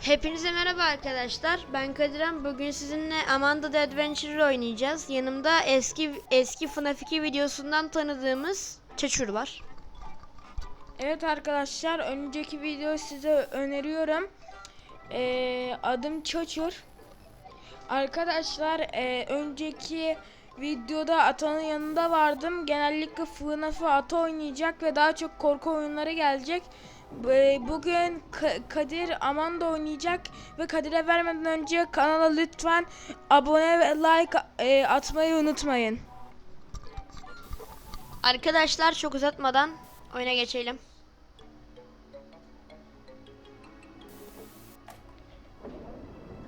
Hepinize merhaba arkadaşlar. Ben Kadirem. Bugün sizinle Amanda the Adventurer oynayacağız. Yanımda eski eski FNAF 2 videosundan tanıdığımız Çeçur var. Evet arkadaşlar önceki videoyu size öneriyorum. Ee, adım Çoçur. Arkadaşlar e, önceki videoda Ata'nın yanında vardım. Genellikle FNAF'ı Ata oynayacak ve daha çok korku oyunları gelecek. Ee, Bugün Ka- Kadir Amanda oynayacak ve Kadir'e vermeden önce kanala lütfen abone ve like e, atmayı unutmayın. Arkadaşlar çok uzatmadan oyuna geçelim.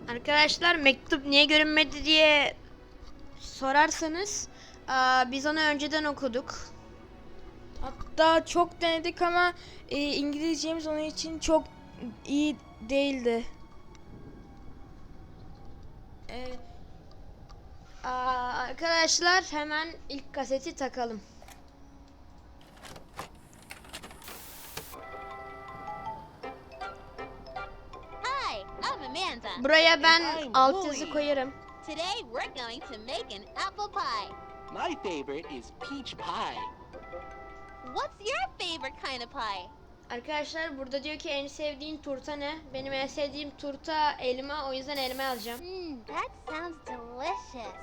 Arkadaşlar mektup niye görünmedi diye sorarsanız biz onu önceden okuduk. Hatta çok denedik ama e, İngilizcemiz onun için çok iyi değildi. Ee, aa, arkadaşlar hemen ilk kaseti takalım. Hi, I'm Amanda. Buraya ben alt yazı koyarım. Today we're going to make an apple pie. My favorite is peach pie. What's your favorite kind of pie? Arkadaşlar burada diyor ki en sevdiğin turta ne? Benim en sevdiğim turta elma o yüzden elma alacağım. Hmm, that sounds delicious.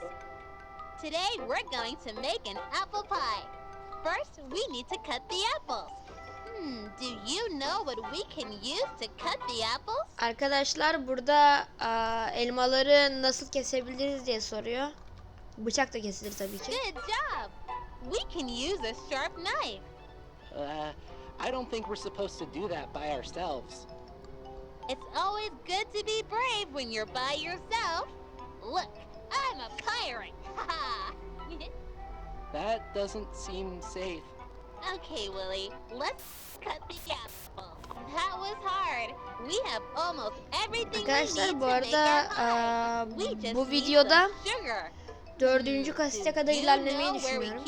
Today we're going to make an apple pie. First, we need to cut the apples. Hmm, do you know what we can use to cut the apples? Arkadaşlar burada aa, elmaları nasıl kesebiliriz diye soruyor. Bıçak da kesilir tabii ki. Good job. We can use a sharp knife. Uh, I don't think we're supposed to do that by ourselves. It's always good to be brave when you're by yourself. Look, I'm a pirate. Ha That doesn't seem safe. Okay, Willie, let's cut the apple. That was hard. We have almost everything we Arkadaşlar need bu to make arada our pie. aa, We just bu need videoda some sugar. Dördüncü kasete kadar ilerlemeyi düşünüyorum.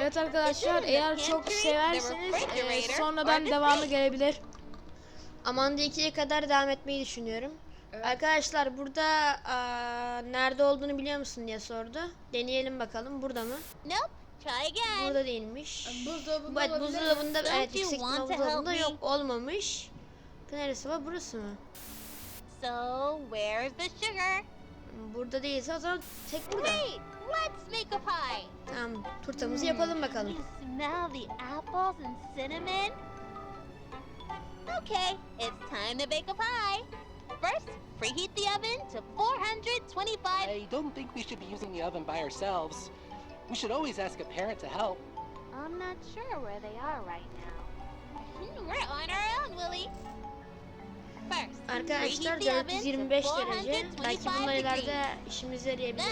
Evet arkadaşlar eğer çok severseniz e, sonradan devamı gelebilir. Amanda 2'ye kadar devam etmeyi düşünüyorum. Arkadaşlar burada aa, nerede olduğunu biliyor musun diye sordu. Deneyelim bakalım. Burada mı? Nope. Try again. Burada değilmiş. Buzdolabında Evet buzdolabında evet yüksek buzdolabında yok olmamış. Neresi var? Burası mı? So, where's the sugar? Burada değilse o zaman tek burada. Great! Let's make a pie. Tamam turtamızı yapalım bakalım. You smell the apples and cinnamon? Okay, it's time to bake a pie. First, preheat the oven to 425. I don't think we should be using the oven by ourselves. We should always ask a parent to help. I'm not sure where they are right now. Hmm, We're on our own, Willie. Arkadaşlar preheat the oven to 425 derece. Belki 425 bunlar ileride işimize yarayabilir.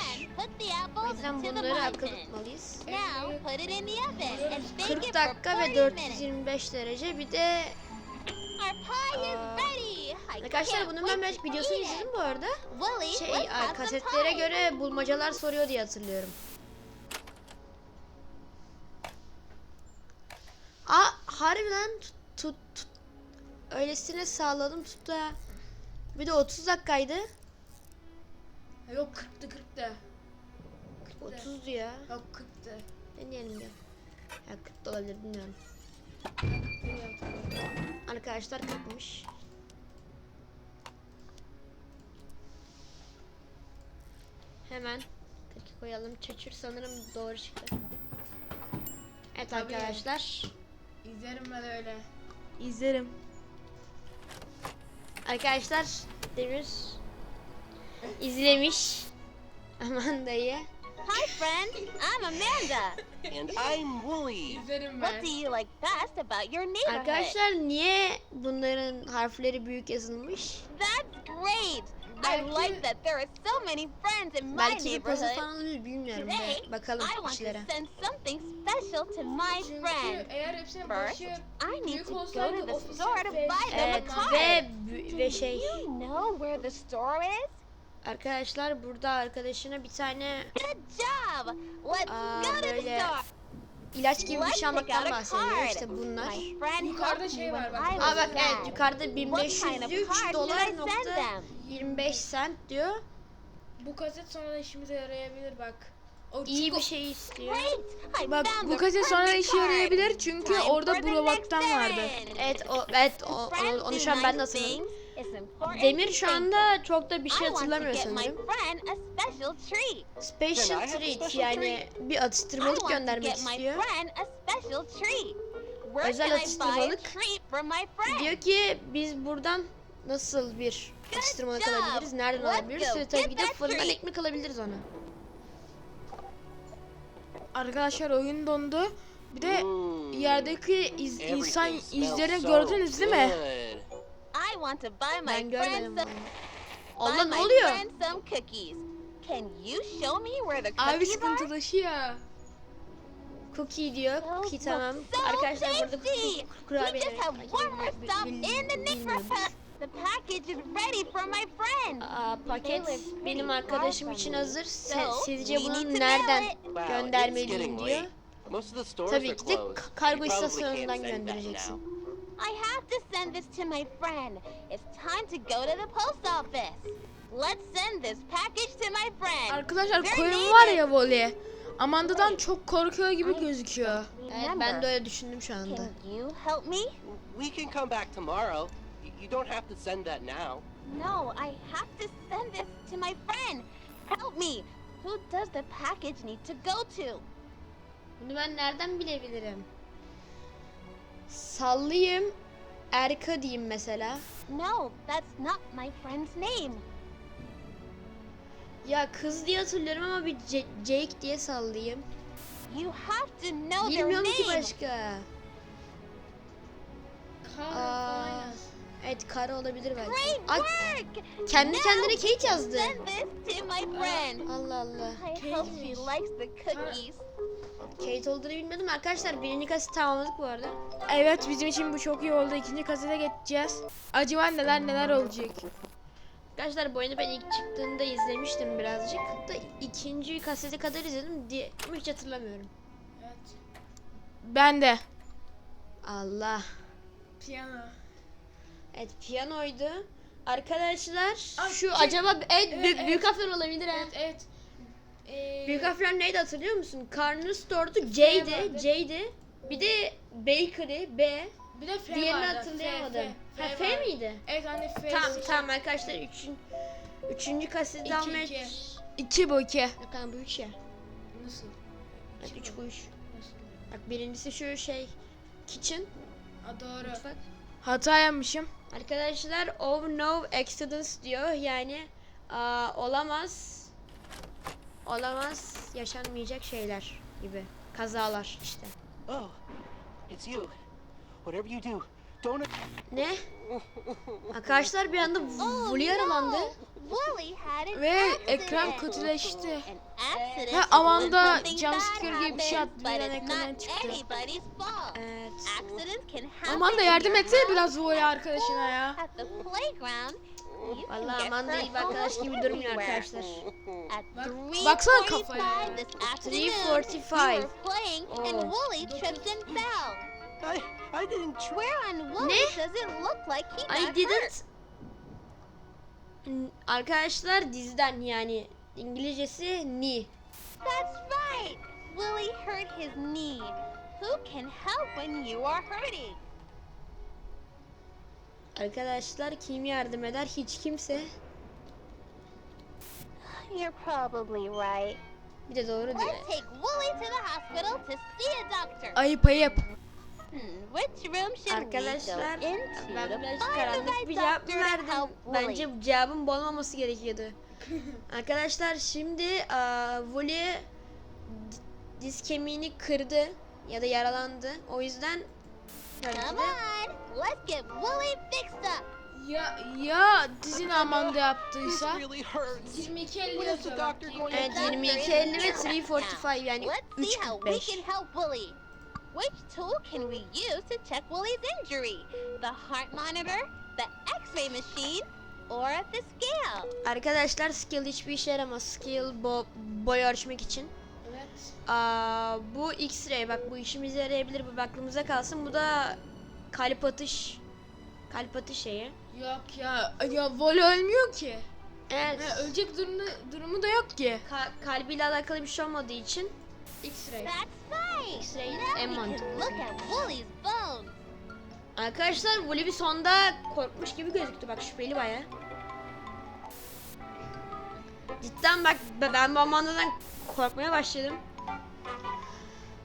O yüzden bunları akıl tutmalıyız. Now put it in the oven and bake 40 it dakika ve 40 minutes. 425 derece. Bir de arkadaşlar bunun ben belki videosunu izledim bu arada. Şey kasetlere göre bulmacalar soruyor diye hatırlıyorum. Aa harbi lan tut, tut, tut. Öylesine sağladım tuttu ha. Bir de 30 dakikaydı. Yok 40'tı 40'tı. 30 ya. Yok 40'tı. Deneyelim ya. Ya 40 da olabilir bilmiyorum. Arkadaşlar 40'mış. Hemen 40 koyalım. Çöçür sanırım doğru çıktı. Evet Tabii. arkadaşlar. İzlerim ben öyle. İzlerim. Arkadaşlar Demir izlemiş Amanda'yı. Hi, friend. I'm Amanda. And I'm Wooly. İzlerim What do you like best about your neighborhood? Arkadaşlar niye bunların harfleri büyük yazılmış? That's great. I like that there are so many friends in my Belki bir puzzle neighborhood. bilmiyorum. Today. Bakalım I want to işlere. send something special to my Çünkü friend. eğer hepsinin First, başı I need büyük to go olsaydı to the store to ve- buy them a ve card. Do ve şey you know where the store is? arkadaşlar burada arkadaşına bir tane Good job. Let's Aa, go to the böyle- store. İlaç gibi bir şey almaktan bahsediyor. İşte bunlar. Yukarıda şey var bak. Aa bak evet yukarıda What 1500 kind of diyor 3 card should dolar I send nokta them? 25 cent diyor. Bu kaset sonra işimize yarayabilir bak. O İyi bir şey istiyor. Bak bu kaset sonra işe yarayabilir çünkü orada Brovat'tan vardı. Evet o evet o, onu, şu an ben de hatırladım. Demir şu anda çok da bir I şey want to hatırlamıyor get my sanırım. friend a special treat. Yani bir atıştırmalık göndermek istiyor. Özel atıştırmalık. Diyor ki biz buradan nasıl bir atıştırmalık alabiliriz, nereden alabiliriz ve tabii ki de fırından ekmek alabiliriz ona. Arkadaşlar oyun dondu. Bir de Mm. yerdeki iz- insan izlerini gördünüz değil mi? Want to buy my Ben görmedim friend some, onu. buy Allah ne my oluyor? friend some cookies. Can you show me where the Abi cookies are? sıkıntılaşıyor. Cookie diyor. Those Cookie tamam. so Arkadaşlar burada kur- We kurabiye just have one more stop in the Nickerpack. The package is ready for my friend. Aa, paket benim arkadaşım için hazır. Se- sizce bunu nereden göndermeliyim diyor. late. Most of the stores Tabii ki de closed. k- kargo You probably istasyonundan send that göndereceksin. I have to send this to my friend. It's time to go to the post office. Let's send this package to my friend. Arkadaşlar Very koyun var ya Voli. Amanda'dan çok korkuyor gibi gözüküyor. Evet ben de öyle düşündüm şu anda. Can you help me? We can come back tomorrow. You don't have to send that now. No, I have to send this to my friend. Help me. Who does the package need to go to? Bunu ben nereden bilebilirim? Sallayayım. Erka diyeyim mesela. No, that's not my friend's name. Ya kız diye hatırlıyorum ama bir Ce- Jake diye sallayayım. You have to know their Bilmiyorum ki name. başka. Aa, evet Kara olabilir belki. Great Ay, work! kendi Now kendine Kate yazdı. Send this to my friend. Allah Allah. I hope she likes the cookies. Kate olduğunu bilmiyordum. Arkadaşlar birinci kaset tamamladık bu arada. Evet bizim için bu çok iyi oldu. İkinci kasete geçeceğiz. Acaba neler neler olacak. Arkadaşlar bu oyunu ben ilk çıktığında izlemiştim birazcık. Da ikinci kasete kadar izledim diye hiç hatırlamıyorum. Ben de. Allah. Piyano. Evet piyanoydu. Arkadaşlar Ay, şu şey- acaba evet, Evet, büyük, evet. büyük olabilir ha. Evet evet. Ee, Büyük harfler neydi hatırlıyor musun? Corner Store'du vardı. C'di, C'di. Bir de Bakery B. bir de F Diğerini vardı. hatırlayamadım. F, ha F, F vardı. miydi? Evet anne F. Tamam tamam arkadaşlar üçün, üçüncü kaseti İki, almaya... iki. İki bu iki. Yok tamam bu üç ya. Nasıl? Evet, üç bu üç. Nasıl? Bak birincisi şu şey kitchen Aa, doğru. mutfak. Hata yapmışım. Arkadaşlar oh no accidents diyor yani aa, olamaz olamaz yaşanmayacak şeyler gibi kazalar işte. Oh, it's you. Whatever you do, don't. Ne? Arkadaşlar bir anda Oh, Vuli yaralandı. Ve ekran kötüleşti. Ha, Amanda when something jump bad scare gibi bir şey attı, birden ekrana çıktı. Evet. Accident can happen Amanda yardım etsene biraz Voli or arkadaşına ya. Vallahi hurt iyi bir arkadaş gibi durmuyor arkadaşlar. At Bak- baksana kafaya. 3:45 this afternoon, 3:45. we were playing and Oh. Wooly tripped and fell. I, I didn't. Where on Wooly Ne? does it look like he got I didn't Arkadaşlar diziden yani İngilizcesi ni. That's right. Willie hurt his knee. Who can help when you are hurting? Arkadaşlar kim yardım eder? Hiç kimse. You're probably right. Bir de doğru diyor. Let's take Wooly to the hospital to see a doctor. Ayıp ayıp. Hmm, which room should Arkadaşlar we go into ben the karanlık bir cevap verdim. Bence Wooly? cevabın bu olmaması gerekiyordu. Arkadaşlar şimdi eee Voli diz kemiğini kırdı ya da yaralandı. O yüzden Come de on, let's get Wooly fixed up. Ya ya dizin Amanda This yaptıysa. really hurts. 22 50 When is the doctor going? Evet, The doctor 22, is 50 ve here right 345 yani. Let's see how we 3.45. can help Wooly. Which tool can we use to check Wooly's injury? The heart monitor, the X-ray machine, or the scale? Arkadaşlar skill hiçbir işe yaramaz. Skill bo boy ölçmek için. Aa, bu X-ray bak bu işimize yarayabilir bu aklımıza kalsın. Bu da kalp atış kalp atış şeyi. Yok ya. Ya Voli ölmüyor ki. Evet. Ha, ölecek durumu, durumu da yok ki. Ka- kalbiyle alakalı bir şey olmadığı için X-ray. That's right. X-ray en bones. Arkadaşlar Wooly bir sonda korkmuş gibi gözüktü bak şüpheli baya. Cidden bak be- ben bu Amanda'dan korkmaya başladım.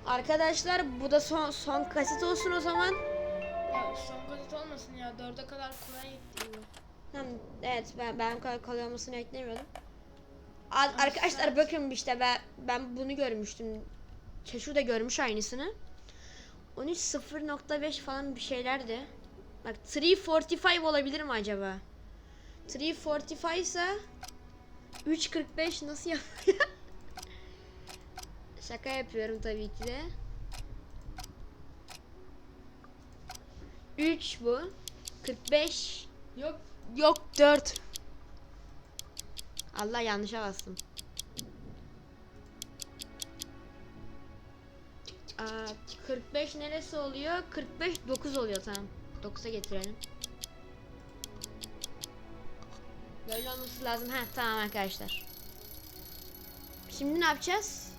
Arkadaşlar bu da son son kaset olsun o zaman. Ya son kaset olmasın ya. Dörde kadar kolay bu. Hem, evet ben ben kolay kolay olmasını beklemiyordum. A- Arkadaşlar bakın işte ben ben bunu görmüştüm. Çeşu da görmüş aynısını. 13 0.5 falan bir şeylerdi. Bak 345 olabilir mi acaba? 345 ise 3.45 nasıl yapıyor? Şaka yapıyorum tabii ki de. 3 bu. 45 Yok yok 4. Allah yanlışa bastım. Aa, 45 neresi oluyor? 45 9 oluyor tamam. 9'a getirelim. Böyle olması lazım. Ha tamam arkadaşlar. Şimdi ne yapacağız?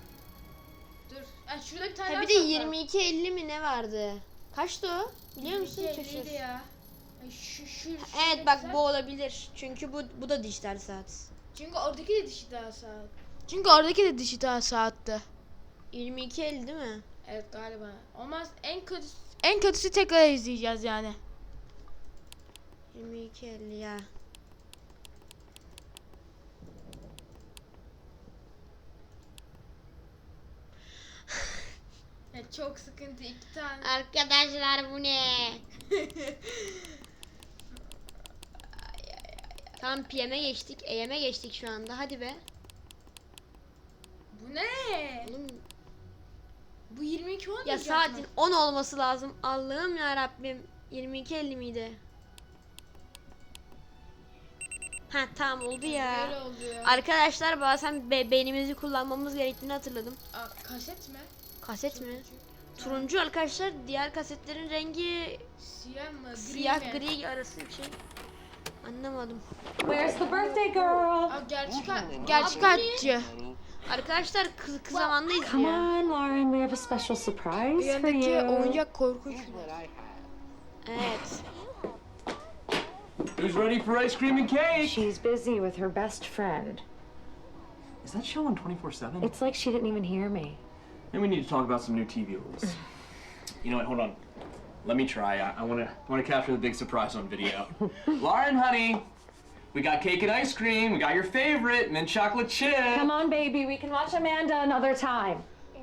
Dur. Ha, şurada bir tane Ha daha bir de çok var. 22 50 mi ne vardı? Kaçtı o? Biliyor musun? 22, Şaşır. 50 ya. Ay, Şu, şu, Evet bak bu olabilir. Çünkü bu bu da dijital saat. Çünkü oradaki de dişi daha saat. Çünkü oradaki de dişi daha saatte. 22 50 değil mi? Evet galiba. Olmaz en kötüsü en kötüsü tekrar izleyeceğiz yani. 22 50 ya. Ya çok sıkıntı iki tane. Arkadaşlar bu ne? Tam PM'e geçtik, AM'e geçtik şu anda. Hadi be. Bu ne? Oğlum Bu 22 olmayacak ya mı? saatin 10 olması lazım. Allah'ım ya Rabbim. 22.50 miydi? Ha tamam oldu Böyle ya. oluyor. Arkadaşlar bazen be- beynimizi kullanmamız gerektiğini hatırladım. Aa, kaset mi? Kaset mi? Turuncu arkadaşlar. Diğer kasetlerin rengi Siyah mı? Gri siyah mi? gri arası bir şey. Anlamadım. Where's the birthday girl? Aa, gerçek, gerçek hatçı. Arkadaşlar kız kız zamandayız Come ya. on, Lauren. We have a special surprise for Yanındaki you. oyuncak korkunç. Evet. Who's ready for ice cream and cake? She's busy with her best friend. Is that show on 24 7? It's like she didn't even hear me. And we need to talk about some new TV rules. you know what? Hold on. Let me try. I, I want to want to capture the big surprise on video. Lauren, honey, we got cake and ice cream. We got your favorite, mint chocolate chip. Come on, baby. We can watch Amanda another time.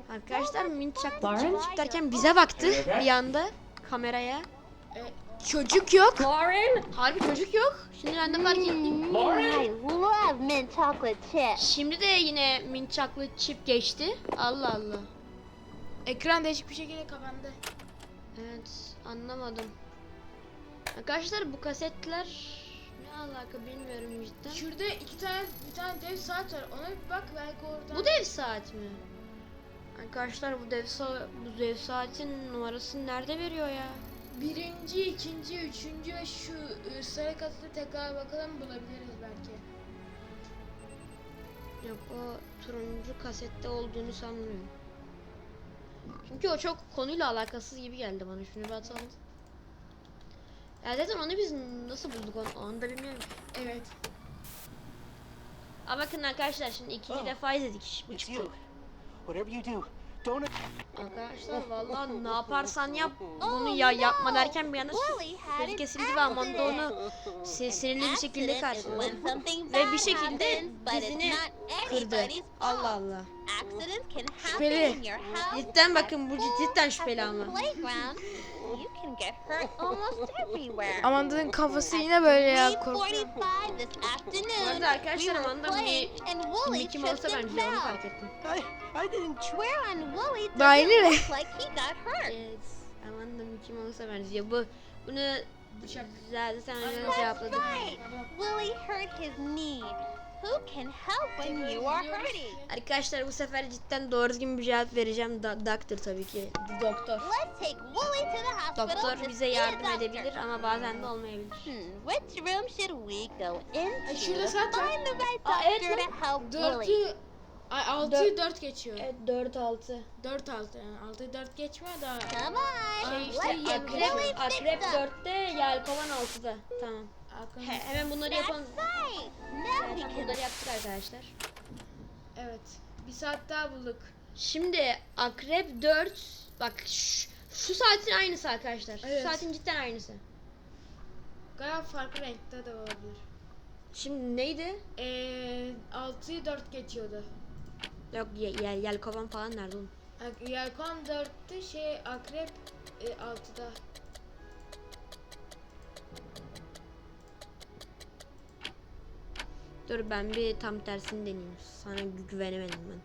Arkadaşlar mint Lauren? çip derken bize baktı bir anda kameraya. Çocuk yok. Lauren? Harbi çocuk yok. Şimdi ben de fark ettim. I love mint chocolate chips. Şimdi de yine mint chocolate chip geçti. Allah Allah. Ekran değişik bir şekilde kapandı. Evet anlamadım. Arkadaşlar bu kasetler ne alaka bilmiyorum cidden. Şurada iki tane bir tane dev saat var. Ona bir bak belki oradan. Bu dev saat mi? Arkadaşlar bu dev sa- bu dev saatin numarasını nerede veriyor ya? Birinci, ikinci, üçüncü ve şu sarı kasete tekrar bakalım bulabiliriz belki. Yok o turuncu kasette olduğunu sanmıyorum. Çünkü o çok konuyla alakasız gibi geldi bana. Şunu bir atalım. Ya zaten onu biz nasıl bulduk onu, onu da bilmiyorum. Evet. Aa bakın arkadaşlar şimdi ikinci Oh. defa izledik. Bu çıktı. Whatever you do. Arkadaşlar vallahi ne yaparsan yap bunu ya yapma derken bir anda sözü kesildi ve Amanda onu sinirli bir şekilde karşıladı. Ve bir şekilde dizini kırdı. Allah. Allah. Şüpheli. Cidden bakın bu cidden şüpheli ama. Playground. You can get hurt almost everywhere. Amanda'nın kafası yine böyle ya korkuyor. 3:45 this afternoon. Bu arada arkadaşlar Amanda Wooly Mickey tripped Mouse'a and benziyor onu fell. fark ettim. I, I didn't. Swear on Wooly Daha doesn't yeni mi? look like he got hurt. Evet. Amanda Mickey Mouse'a benziyor. Bu bunu Bıçak. zaten sen önceden That's cevapladık. right. Willie hurt his knee. Who can help when you are hurting. Arkadaşlar bu sefer cidden doğru düzgün bir cevap vereceğim. Da- doctor tabii ki. Doktor. Let's take Wooly to the hospital Doktor to bize yardım doctor. edebilir ama bazen de olmayabilir. Hmm, which room should we go into şurada to saat var. find the right Aa, evet doctor to help Wooly? 4'ü Ay 6'yı 4 geçiyor. Evet 4 6. 4 6 yani 6'yı 4 geçmiyor da. On, Şey işte akrep, akrep fixed up. 4'te yelkovan 6'da. Tamam. He, hemen bunları yapalım. Zaten bunları yaptık arkadaşlar. Evet. Bir saat daha bulduk. Şimdi akrep 4 bak şu, şu saatin aynısı arkadaşlar. Evet. Şu saatin cidden aynısı. Galiba farklı renkte de olabilir. Şimdi neydi? Ee, 6'yı 4 geçiyordu. Yok ye, yel, yelkovan falan nerede oğlum? Yelkon 4'te şey akrep e, 6'da. Dur ben bir tam tersini deneyeyim. Sana gü- güvenemedim ben.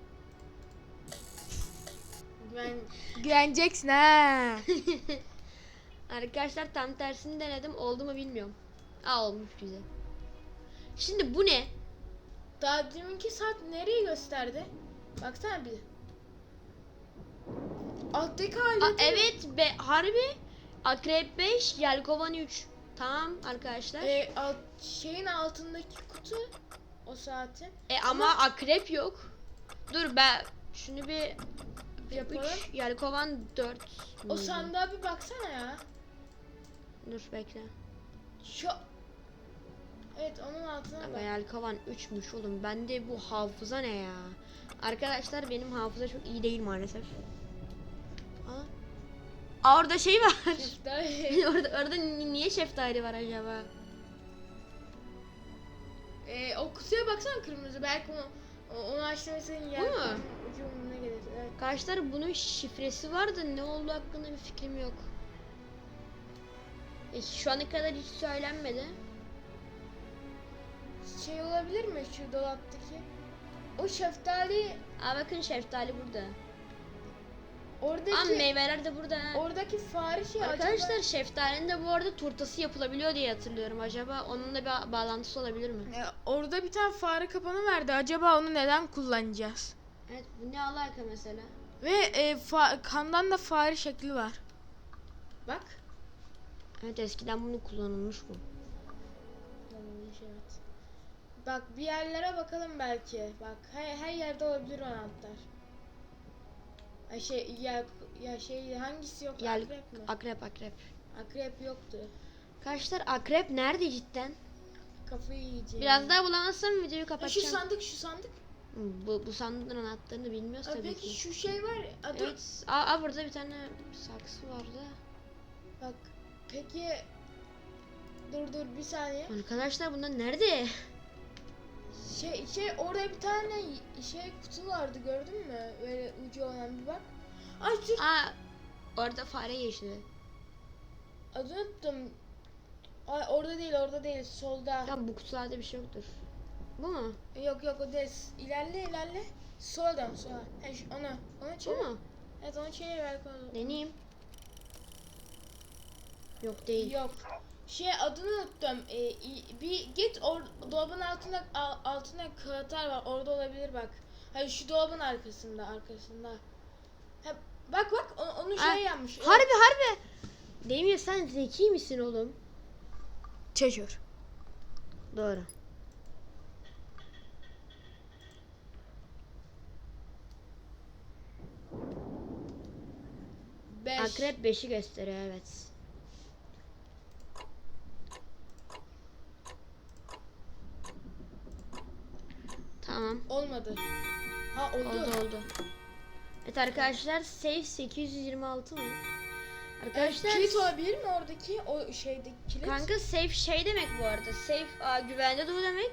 Güven güveneceksin ha. Arkadaşlar tam tersini denedim. Oldu mu bilmiyorum. Aa olmuş güzel. Şimdi bu ne? Daha deminki saat nereyi gösterdi? Baksana bir. Alttaki. Aa, evet be harbi. Akrep 5, yelkovan 3. Tamam arkadaşlar. Ee, alt, şeyin altındaki kutu o saatin. E ama akrep yok. Dur ben şunu bir Yapalım. 3 yelkovan 4. O sandığa bir baksana ya. Dur bekle. Şu Evet onun altına Ama bak. yelkovan 3'müş oğlum. Bende bu hafıza ne ya? Arkadaşlar benim hafıza çok iyi değil maalesef. Aa. Orada şey var. Şeftali. orada orada ni- niye şeftali var acaba? ee, o kutuya baksana kırmızı. Belki onu, onu açtığında senin yer mu? ucumuna gelir. Evet. Arkadaşlar bunun şifresi vardı. Ne olduğu hakkında bir fikrim yok. E, şu ana kadar hiç söylenmedi. Şey olabilir mi şu dolaptaki? O şeftali Aa bakın şeftali burada. Oradaki Ama meyveler de burada. ha. oradaki fare şey Arkadaşlar acaba şeftalinin de bu arada turtası yapılabiliyor diye hatırlıyorum. Acaba onunla bir bağlantısı olabilir mi? Ee, orada bir tane fare kapanı verdi. Acaba onu neden kullanacağız? Evet bu ne alaka mesela? Ve e, fa- kandan da fare şekli var. Bak. Evet eskiden bunu kullanılmış bu. Evet. Bak bir yerlere bakalım belki. Bak her, her yerde olabilir o anahtar. Ya şey ya, ya şey hangisi yok? Yel- akrep mi? Akrep akrep. akrep yoktu. Arkadaşlar akrep nerede cidden? Kafayı yiyeceğim. Biraz daha bulamazsam videoyu Ha, şu kapatacağım. sandık şu sandık. Bu, bu sandığın anahtarını bilmiyoruz tabii peki ki. şu şey var. Dur. Evet. Aa, aa, burada bir tane saksı vardı. Bak peki dur dur bir saniye. Arkadaşlar bunlar nerede? Şey şey orada bir tane şey kutu vardı gördün mü? Böyle ucu olan bir bak. Ay dur. Aa orada fare geçti. Adını unuttum. Ay orada değil orada değil solda. Ya bu kutularda bir şey yoktur. Bu mu? Yok yok o değil. İlerle ilerle. Sola dön sola. He, şu. Onu Bu çevir. mu? Evet onu çevir. Deneyeyim. Yok değil. Yok. Şey adını unuttum. Ee, bir git or dolabın altında al- altında kağıtlar var. Orada olabilir bak. Hayır şu dolabın arkasında arkasında. Ha, bak bak o- onu şey yapmış. o- Harbi harbi. Demir sen zeki misin oğlum? Çeşir. Doğru. Beş. Akrep 5'i gösteriyor evet. Tamam. Olmadı. Ha oldu. Oldu oldu. Evet arkadaşlar save 826 mı? Arkadaşlar Kilit olabilir mi oradaki o şeydeki kilit? kanka safe şey demek bu arada. Safe aa, güvende dur demek.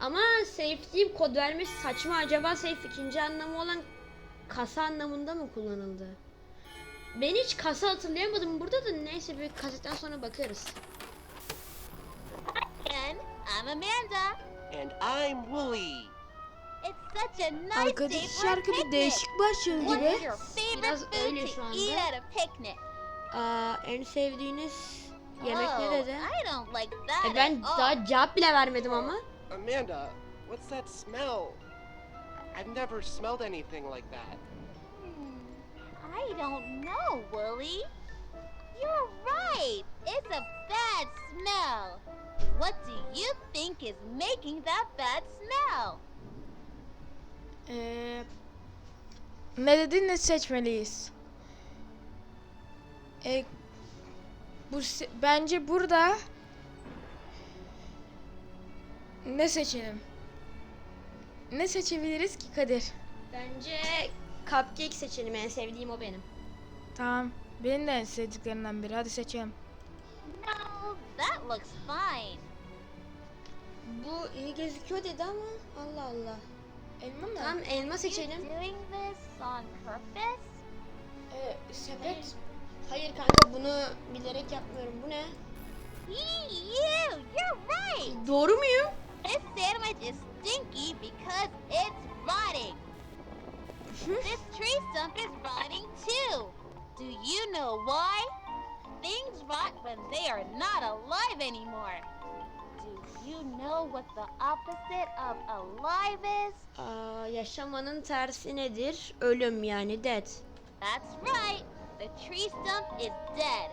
Ama safe deyip kod vermesi saçma. Acaba safe ikinci anlamı olan kasa anlamında mı kullanıldı? Ben hiç kasa hatırlayamadım burada da neyse bir kasetten sonra bakarız. I'm Amanda. And I'm Wooly. It's such a nice Arkadaki day for a şarkı bir picnic. değişik başlıyor What gibi. your favorite Biraz food öyle to anda. eat at a picnic? Aa, en sevdiğiniz yemek oh, ne dedi? I don't like that E ben at all. daha cevap bile vermedim ama. Amanda, what's that smell? I've never smelled anything like that. Hmm, I don't know, Wooly. You're right. It's a bad smell. What do you think is making that bad smell? Ee, ne dedin ne seçmeliyiz? Ee, bu se- bence burada ne seçelim? Ne seçebiliriz ki Kadir? Bence cupcake seçelim. En sevdiğim o benim. Tamam. Benim de en sevdiklerimden biri. Hadi seçelim. No, that looks fine. Bu iyi gözüküyor dedi ama Allah Allah. Elma mı? Tamam elma seçelim. doing this on purpose? Ee, sepet. Hayır kanka bunu bilerek yapmıyorum. Bu ne? You! You're right! Doğru muyum? This sandwich is stinky because it's rotting. this tree stump is rotting too. Do you know why? Things rot when they are not alive anymore. You know what the opposite of alive is? Aa, yaşamanın tersi nedir? Ölüm yani death. That's right. The tree stump is dead.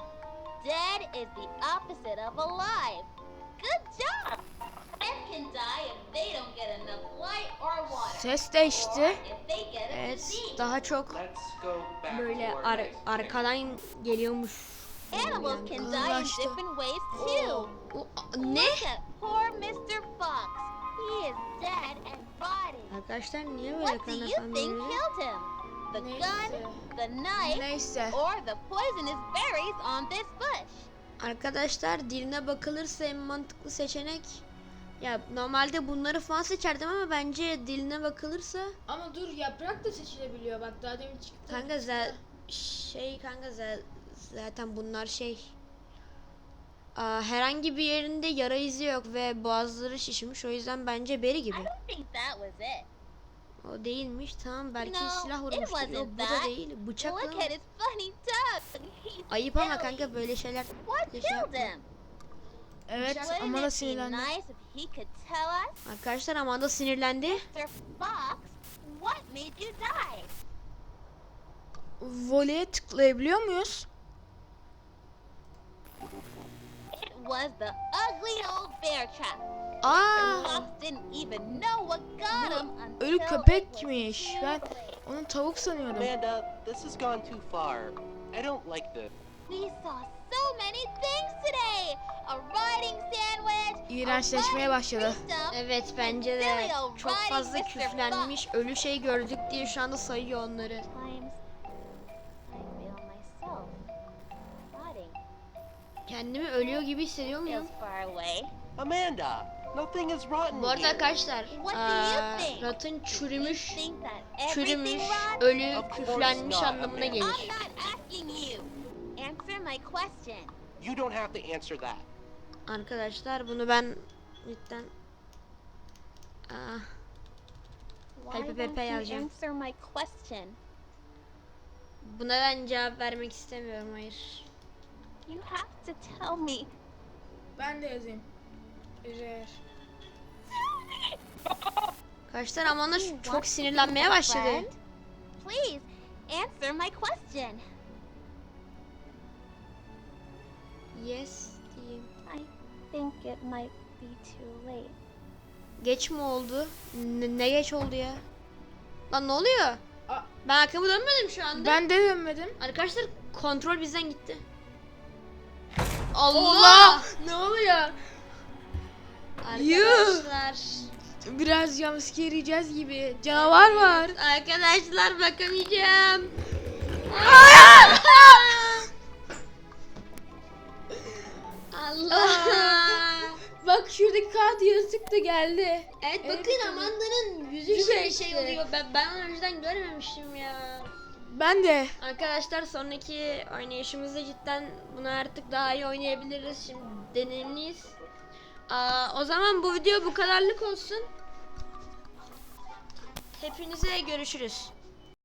Dead is the opposite of alive. Good job. Plants can die if they don't get enough light or water. Ses değişti. Evet daha çok böyle ar- arkadan geliyormuş. Animals can die in different ways too. O- ne? Look at poor Mr. Fox. He is dead and rotting. Arkadaşlar niye böyle What do you think killed him? The gun, Neyse. the knife, Neyse. or the poisonous berries on this bush? Arkadaşlar diline bakılırsa en mantıklı seçenek ya normalde bunları falan seçerdim ama bence diline bakılırsa Ama dur yaprak da seçilebiliyor. Bak daha demin çıktı. kanka za- şey kanka za- zaten bunlar şey herhangi bir yerinde yara izi yok ve boğazları şişmiş o yüzden bence beri I gibi. don't think that was it. O değilmiş tamam belki No, silah vurmuştur. Yok bu da değil bıçakla. Look at his funny tongue. He's Ayıp ama kanka böyle şeyler What şey killed yapma. him? Evet Wouldn't ama da it be sinirlendi. Arkadaşlar Amanda sinirlendi. Voleye tıklayabiliyor muyuz? Was the ugly old bear trap. Aa! Fox didn't even know what got him until Ölü köpekmiş. Ben onu tavuk sanıyordum. Amanda, this has gone too far. I don't like this. We saw so many things today. A riding sandwich. İğrençleşmeye başladı. Evet bence de çok fazla küflenmiş ölü şey gördük diye şu anda sayıyor onları. Kendimi ölüyor gibi hissediyor muyum? Amanda, nothing is rotten Bu arada arkadaşlar aa, You çürümüş, çürümüş, ölü, küflenmiş anlamına gelir. You. Don't have to answer that. Arkadaşlar bunu ben cidden Pepe won't Pepe you yazacağım. answer my question? buna ben cevap vermek istemiyorum hayır. You have to tell me. Ben de yazayım. Eğer. Arkadaşlar Amanda çok sinirlenmeye başladı. Please answer my question. Yes diyeyim. I think it might be too late. Geç mi oldu? Ne, ne geç oldu ya? Lan ne oluyor? Aa. Ben arkamı dönmedim şu anda. Ben de dönmedim. Arkadaşlar kontrol bizden gitti. Allah! Allah! Ne oluyor? Arkadaşlar. Biraz jumpscare yiyeceğiz gibi. Canavar var. Arkadaşlar bakamayacağım. Allah. Bak şuradaki kağıt yazık da geldi. Evet bakın. Amanda'nın yüzü Yüzü şey, şey oluyor. Ben, ben onu önceden görmemiştim ya. Ben de. Arkadaşlar sonraki oynayışımızda cidden bunu artık daha iyi oynayabiliriz. Şimdi deneyimliyiz. Aa, o zaman bu video bu kadarlık olsun. Hepinize görüşürüz.